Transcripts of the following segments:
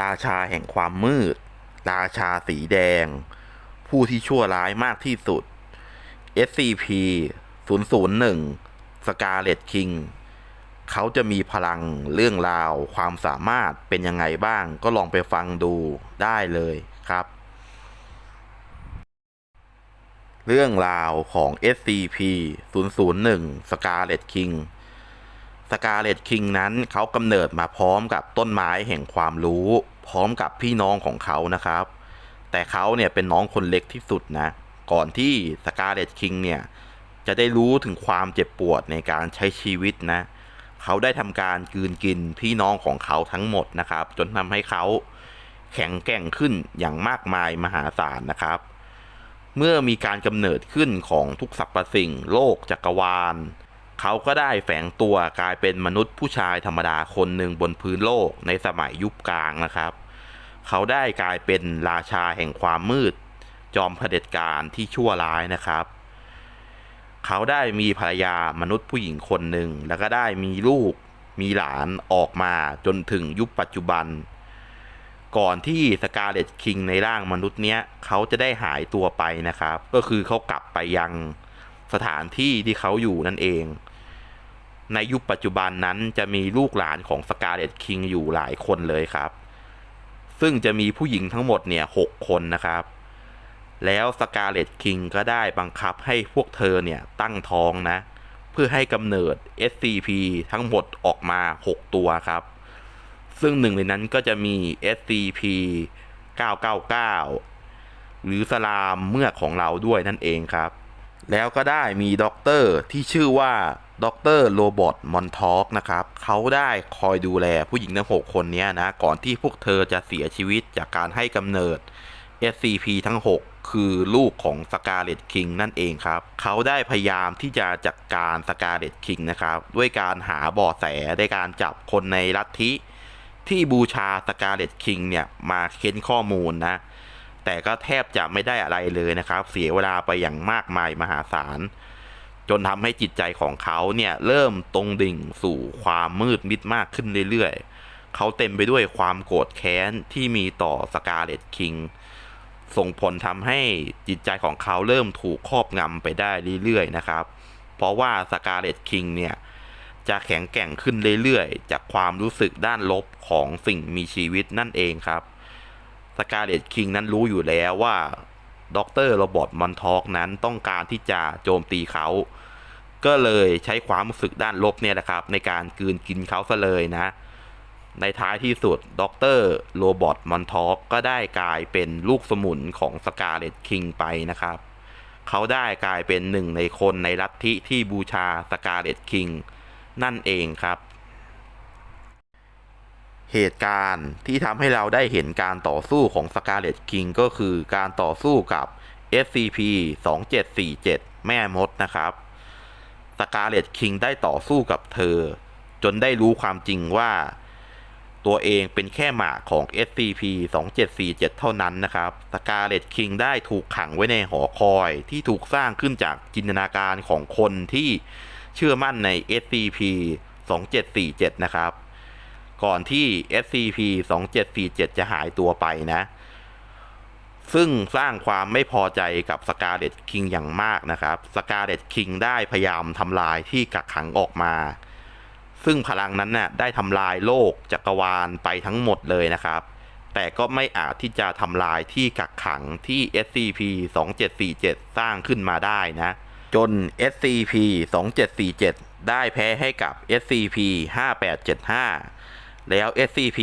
ราชาแห่งความมืด ราชาสีแดง ผู้ที่ชั่วร้ายมากที่สุด SCP 001 Scarlet King เขาจะมีพลังเรื่องราว ความสามารถเป็นยังไงบ้าง ก็ลองไปฟังดูได้เลยครับ เรื่องราวของ SCP 001 Scarlet King Scarlet King นั้นเขากำเนิดมาพร้อมกับต้นไม้แห่งความรู้ พร้อมกับพี่น้องของเขานะครับ แต่เขาเนี่ยเป็นน้องคนเล็กที่สุดนะ ก่อนที่ Scarlet King เนี่ยจะได้รู้ถึงความเจ็บปวดในการใช้ชีวิตนะ เขาได้ทำการกืนกินพี่น้องของเขาทั้งหมดนะครับ จนทำให้เขาแข็งแกร่งขึ้นอย่างมากมายมหาศาลนะครับ เมื่อมีการกำเนิดขึ้นของทุกสรรพสิ่ง โลกจักรวาล เขาก็ได้แฝงตัวกลายเป็นมนุษย์ผู้ชายธรรมดาคนหนึ่งบนพื้นโลกในสมัยยุคกลางนะครับ เขาได้กลายเป็นราชาแห่งความมืด จอมเผด็จการที่ชั่วร้ายนะครับ เขาได้มีภรรยามนุษย์ผู้หญิงคนหนึ่ง แล้วก็ได้มีลูกมีหลานออกมาจนถึงยุคปัจจุบัน ก่อนที่สกาเลตคิงในร่างมนุษย์เนี้ยเขาจะได้หายตัวไปนะครับ ก็คือเขากลับไปยัง สถานที่ที่เขาอยู่นั่นเอง ในยุคปัจจุบันนั้นจะมีลูกหลานของสกาเลตคิงอยู่หลายคนเลยครับ ซึ่งจะมีผู้หญิงทั้งหมดเนี่ยหคนนะครับ แล้วสกาเลตคิงก็ได้บังคับให้พวกเธอเนี่ยตั้งท้องนะ เพื่อให้กำเนิด SCP ทั้งหมดออกมา 6 ตัวครับ ซึ่งหนึ่งในนั้นก็จะมี SCP 999 หรือสลามเมือกของเราด้วยนั่นเองครับ แล้วก็ได้มีด็อกเตอร์ที่ชื่อว่าด็อกเตอร์โรบอทมอนทอกนะครับเขาได้คอยดูแลผู้หญิงทั้ง 6 คนนี้นะ ก่อนที่พวกเธอจะเสียชีวิตจากการให้กำเนิด SCP ทั้ง 6 คือลูกของสกาเลตคิงนั่นเองครับ เขาได้พยายามที่จะจัดการสกาเลตคิงนะครับ ด้วยการหาเบาะแสในการจับคนในลัทธิที่บูชาสกาเลตคิงเนี่ยมาเค้นข้อมูลนะ แต่ก็แทบจะไม่ได้อะไรเลยนะครับ เสียเวลาไปอย่างมากมายมหาศาล จนทำให้จิตใจของเขาเนี่ยเริ่มตรงดิ่งสู่ความมืดมิดมากขึ้นเรื่อยๆ เขาเต็มไปด้วยความโกรธแค้นที่มีต่อสกาเลตคิงส่งผลทำให้จิตใจของเขาเริ่มถูกครอบงำไปได้เรื่อยๆนะครับ เพราะว่าสกาเลตคิงเนี่ยจะแข็งแกร่งขึ้นเรื่อยๆ จากความรู้สึกด้านลบของสิ่งมีชีวิตนั่นเองครับ สกาเลตคิงนั้นรู้อยู่แล้วว่าด็อกเตอร์โรบอทมอนทอกนั้นต้องการที่จะโจมตีเขา ก็เลยใช้ความรู้สึกด้านลบเนี่ยนะครับ ในการกืนกินเขาซะเลยนะ ในท้ายที่สุดด็อกเตอร์โรบอทมอนทอกก็ได้กลายเป็นลูกสมุนของสกาเลตคิงไปนะครับ เขาได้กลายเป็นหนึ่งในคนในลัทธิที่บูชาสกาเลตคิงนั่นเองครับ เหตุการณ์ที่ทำให้เราได้เห็นการต่อสู้ของสกาเลตคิงก็คือการต่อสู้กับ SCP 2747 แม่มดนะครับสกาเลตคิงได้ต่อสู้กับเธอ จนได้รู้ความจริงว่า ตัวเองเป็นแค่หมาของ SCP 2747 เท่านั้นนะครับสกาเลตคิงได้ถูกขังไว้ในหอคอยที่ถูกสร้างขึ้นจากจินตนาการของคนที่เชื่อมั่นใน SCP 2747 นะครับ ก่อนที่ SCP 2747จะหายตัวไปนะ ซึ่งสร้างความไม่พอใจกับสกาเลตคิงอย่างมากนะครับสกาเลตคิงได้พยายามทำลายที่กักขังออกมา ซึ่งพลังนั้นน่ะได้ทำลายโลกจักรวาลไปทั้งหมดเลยนะครับ แต่ก็ไม่อาจที่จะทำลายที่กักขังที่ SCP 2747สร้างขึ้นมาได้นะจน SCP 2747ได้แพ้ให้กับ SCP 5875 แล้ว SCP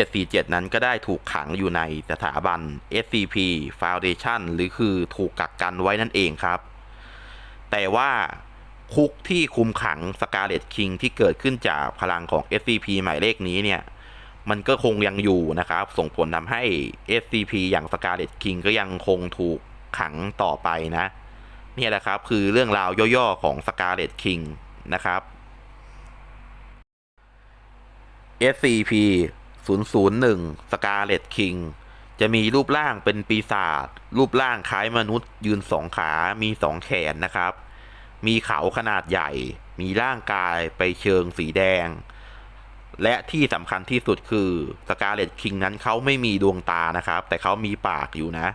2747นั้นก็ได้ถูกขังอยู่ในสถาบัน SCP Foundation หรือคือถูกกักกันไว้นั่นเองครับ แต่ว่าคุกที่คุมขังสกาเลตคิงที่เกิดขึ้นจากพลังของ SCP หมายเลขนี้เนี่ย มันก็คงยังอยู่นะครับ ส่งผลทำให้ SCP อย่างสกาเลตคิงก็ยังคงถูกขังต่อไปนะเนี่ยแหละครับคือเรื่องราวย่อๆของสกาเลตคิงนะครับ SCP 001 Scarlet King จะมีรูปร่างเป็นปีศาจ รูปร่างคล้ายมนุษย์ ยืนสองขา มีสองแขนนะครับ มีเขาขนาดใหญ่ มีร่างกายไปเชิงสีแดง และที่สำคัญที่สุดคือสกาเลตคิงนั้นเขาไม่มีดวงตานะครับ แต่เขามีปากอยู่นะ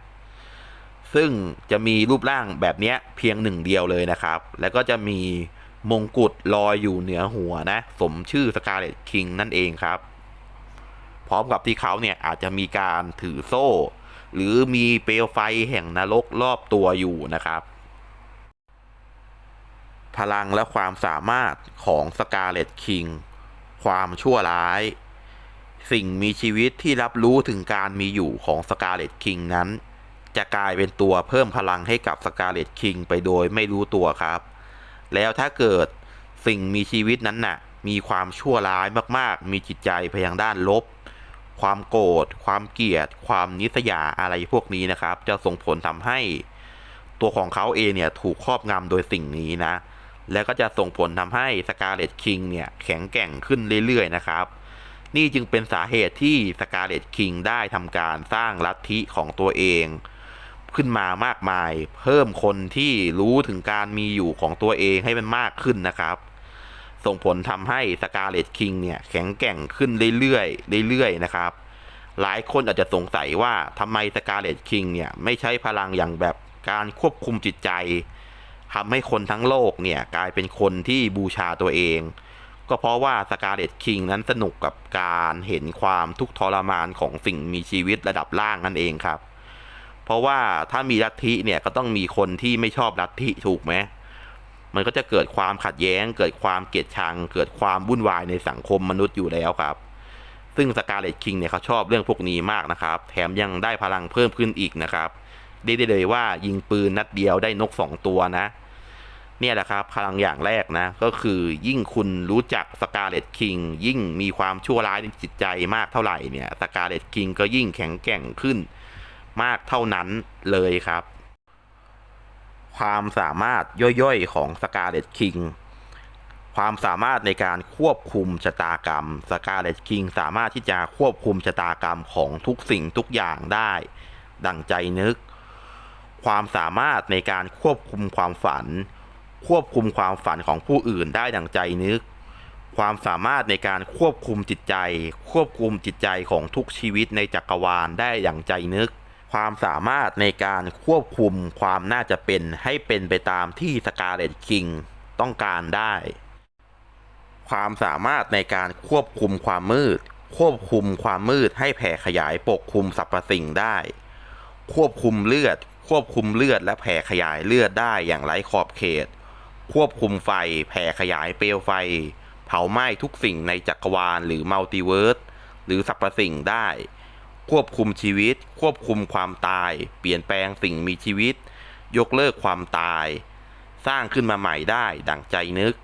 ซึ่งจะมีรูปร่างแบบนี้เพียงหนึ่งเดียวเลยนะครับ แล้วก็จะมี มงกุฎลอยอยู่เหนือหัวนะ สมชื่อสกาเลตคิงนั่นเองครับ พร้อมกับที่เขาเนี่ยอาจจะมีการถือโซ่ หรือมีเปลวไฟแห่งนรกรอบตัวอยู่นะครับพลังและความสามารถของสกาเลตคิง ความชั่วร้าย สิ่งมีชีวิตที่รับรู้ถึงการมีอยู่ของสกาเลตคิงนั้น จะกลายเป็นตัวเพิ่มพลังให้กับสกาเลตคิงไปโดยไม่รู้ตัวครับ แล้วถ้าเกิดสิ่งมีชีวิตนั้นน่ะ มีความชั่วร้ายมากๆ มีจิตใจไปทางด้านลบ ความโกรธ ความเกลียด ความนิสยาอะไรพวกนี้นะครับ จะส่งผลทำให้ตัวของเขาเองเนี่ยถูกครอบงำโดยสิ่งนี้นะ แล้วก็จะส่งผลทำให้สกาเลตคิงเนี่ยแข็งแกร่งขึ้นเรื่อยๆนะครับ นี่จึงเป็นสาเหตุที่สกาเลตคิงได้ทำการสร้างลัทธิของตัวเอง ขึ้นมามากมาย เพิ่มคนที่รู้ถึงการมีอยู่ของตัวเองให้มันมากขึ้นนะครับ ส่งผลทำให้สกาเลตคิงเนี่ยแข็งแกร่งขึ้นเรื่อยๆเรื่อยๆนะครับ หลายคนอาจจะสงสัยว่าทำไมสกาเลตคิงเนี่ยไม่ใช้พลังอย่างแบบการควบคุมจิตใจทำให้คนทั้งโลกเนี่ยกลายเป็นคนที่บูชาตัวเองก็เพราะว่าสกาเลตคิงนั้นสนุกกับการเห็นความทุกข์ทรมานของสิ่งมีชีวิตระดับล่างนั่นเองครับ เพราะว่าถ้ามีลัทธิเนี่ยก็ต้องมีคนที่ไม่ชอบลัทธิถูกไหมมันก็จะเกิดความขัดแย้ง เกิดความเกลียดชัง เกิดความวุ่นวายในสังคมมนุษย์อยู่แล้วครับ ซึ่งสกาเลตคิงเนี่ยเขาชอบเรื่องพวกนี้มากนะครับ แถมยังได้พลังเพิ่มขึ้นอีกนะครับเรียกได้เลยว่ายิงปืนนัดเดียวได้นกสองตัวนะ เนี่ยแหละครับพลังอย่างแรกนะ ก็คือยิ่งคุณรู้จักสกาเลตคิงยิ่งมีความชั่วร้ายในจิตใจมากเท่าไหร่เนี่ยสกาเลตคิงก็ยิ่งแข็งแกร่งขึ้น มากเท่านั้นเลยครับ ความสามารถย่อยๆของสกาเลตคิงความสามารถในการควบคุมชะตากรรมสกาเลตคิงสามารถที่จะควบคุมชะตากรรมของทุกสิ่งทุกอย่างได้ ดังใจนึก ความสามารถในการควบคุมความฝัน ควบคุมความฝันของผู้อื่นได้ดังใจนึก ความสามารถในการควบคุมจิตใจ ควบคุมจิตใจของทุกชีวิตในจักรวาลได้อย่างใจนึก ความสามารถในการควบคุมความน่าจะเป็นให้เป็นไปตามที่สกาเลตคิงต้องการได้ ความสามารถในการควบคุมความมืด ควบคุมความมืดให้แผ่ขยายปกคลุมสรรพสิ่งได้ ควบคุมเลือด ควบคุมเลือดและแผ่ขยายเลือดได้อย่างไร้ขอบเขต ควบคุมไฟ แผ่ขยายเปลวไฟ เผาไหม้ทุกสิ่งในจักรวาลหรือมัลติเวิร์สหรือสรรพสิ่งได้ ควบคุมชีวิต ควบคุมความตาย เปลี่ยนแปลงสิ่งมีชีวิต ยกเลิกความตาย สร้างขึ้นมาใหม่ได้ดั่งใจนึก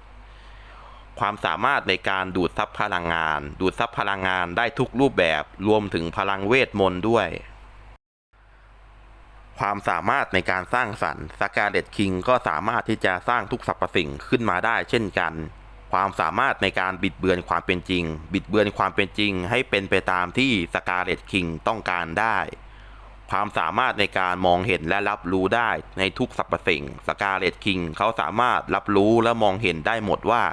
ความสามารถในการดูดซับพลังงาน ดูดซับพลังงานได้ทุกรูปแบบรวมถึงพลังเวทมนต์ด้วย ความสามารถในการสร้างสรรค์สกาเลตคิงก็สามารถที่จะสร้างทุกสรรพสิ่งขึ้นมาได้เช่นกัน ความสามารถในการบิดเบือนความเป็นจริง บิดเบือนความเป็นจริง ให้เป็นไปตามที่สกาเลตคิงต้องการได้ ความสามารถในการมองเห็นและรับรู้ได้ในทุกสรรพสิ่งสกาเลตคิงเขาสามารถรับรู้และมองเห็นได้หมดว่า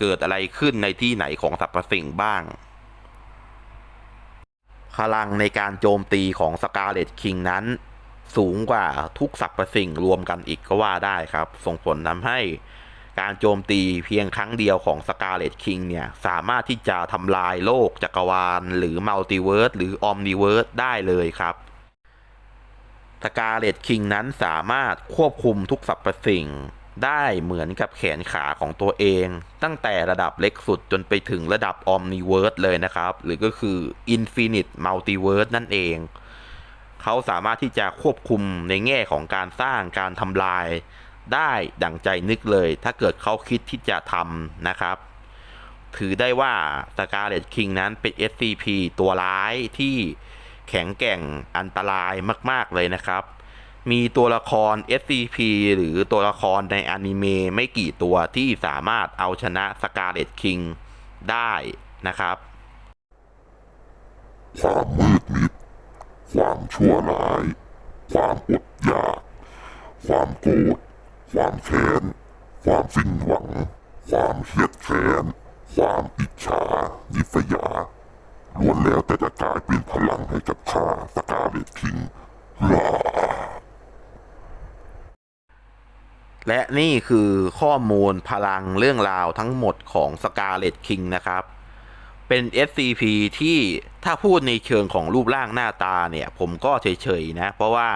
เกิดอะไรขึ้นในที่ไหนของสรรพสิ่งบ้างพลังในการโจมตีของสกาเลตคิงนั้น สูงกว่าทุกสรรพสิ่งรวมกันอีกก็ว่าได้ครับ ส่งผลทำให้ การโจมตีเพียงครั้งเดียวของสกาเลตคิงเนี่ย สามารถที่จะทำลายโลกจักรวาล หรือมัลติเวิร์สหรือออมนิเวิร์สได้เลยครับสกาเลตคิงนั้นสามารถควบคุมทุกสรรพสิ่ง ได้เหมือนกับแขนขาของตัวเอง ตั้งแต่ระดับเล็กสุดจนไปถึงระดับออมนิเวิร์สเลยนะครับ หรือก็คือ Infinite Multiverse นั่นเองเขาสามารถที่จะควบคุมในแง่ของการสร้างการทำลาย ได้ดั่งใจนึกเลย ถ้าเกิดเขาคิดที่จะทำนะครับ ถือได้ว่า Scarlet King นั้นเป็น SCP ตัวร้ายที่แข็งแกร่งอันตรายมาก ๆ เลยนะครับ มีตัวละคร SCP หรือตัวละครในอนิเมะไม่กี่ตัวที่สามารถเอาชนะ Scarlet King ได้นะครับความมืดมิด ความชั่วร้าย ความอดอยาก ความโกรธ ความแค้น ความสิ้นหวัง ความเครียดแค้น ความอิจฉายิษยาล้วนแล้วแต่จะกลายเป็นพลังให้กับข้าสกาเลตคิงและนี่คือข้อมูลพลังเรื่องราวทั้งหมดของ Scarlet King นะครับ เป็น SCP ที่ถ้าพูดในเชิงของรูปร่างหน้าตาเนี่ย ผมก็เฉยๆนะ เพราะว่า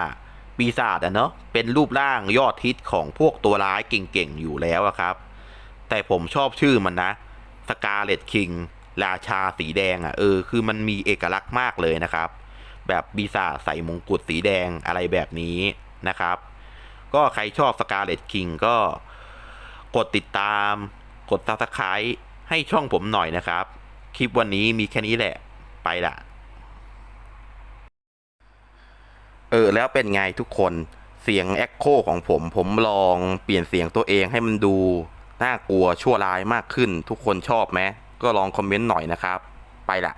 ปีศาจอะเนาะเป็นรูปร่างยอดฮิตของพวกตัวร้ายเก่งๆ อยู่แล้วอะครับ แต่ผมชอบชื่อมันนะ Scarlet King ราชาสีแดงอะเออคือมันมีเอกลักษณ์มากเลยนะครับ แบบปีศาจใส่มงกุฎสีแดงอะไรแบบนี้นะครับ ก็ใครชอบ Scarlet King ก็กดติดตาม กด Subscribe ให้ช่องผมหน่อยนะครับ คลิปวันนี้มีแค่นี้แหละ ไปละ เออแล้วเป็นไงทุกคนเสียงแอคโคของผม ผมลองเปลี่ยนเสียงตัวเองให้มันดูน่ากลัวชั่วร้ายมากขึ้น ทุกคนชอบไหมก็ลองคอมเมนต์หน่อยนะครับ ไปละ